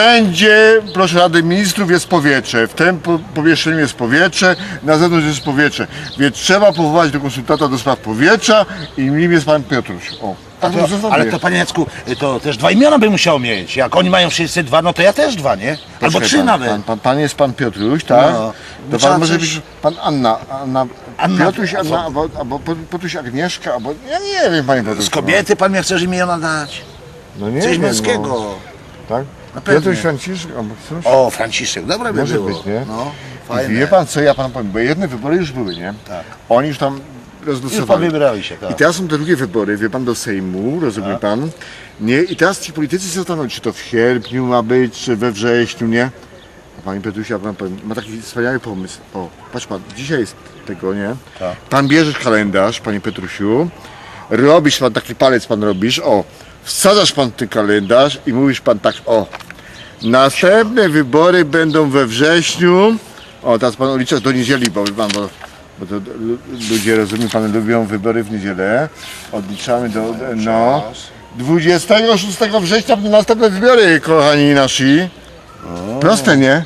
Wszędzie, proszę Rady Ministrów, jest powietrze. W tym po- pomieszczeniu jest powietrze, na zewnątrz jest powietrze. Więc trzeba powołać do konsultanta do spraw powietrza i nim jest pan Piotruś. O, tak To, to, ale to panie Jacku, to też dwa imiona by musiał mieć. Jak oni mają wszyscy dwa, no to ja też dwa, nie? Albo trzy pan, nawet. Pan, pan, pan jest pan Piotruś, tak? No. To pan może coś- być pan Anna. Anna, Anna- Piotruś, Anna, albo, albo Piotruś Agnieszka, albo ja nie wiem, panie Piotruś. Z kobiety pan mnie chcesz imiona dać? No nie Coś męskiego. No, tak? Na pewno. Piotruś Franciszek, albo coś. O, Franciszek, dobre by Może było. być, nie? No, I fajne. wie pan co ja pan powiem, bo jedne wybory już były, nie? Tak. Oni już tam Już rozlosowali. powybrali się, tak. I teraz są te drugie wybory, wie pan, do Sejmu, rozumie pan? Nie, i teraz ci politycy się zastanawiają, czy to w sierpniu ma być, czy we wrześniu, nie? A pani Petrusia, pan powiem, ma taki wspaniały pomysł. O, patrz pan, dzisiaj jest tego, nie? Tak. Pan bierzesz kalendarz, panie Petrusiu, robisz pan taki palec, pan robisz, o, wsadzasz pan ten kalendarz i mówisz pan tak, o, następne wybory będą we wrześniu, o, teraz pan odlicza do niedzieli, bo, pan, bo, bo to lu- ludzie, rozumie pan, lubią wybory w niedzielę, odliczamy do, no, 26 września będą następne wybory, kochani nasi. Proste, nie?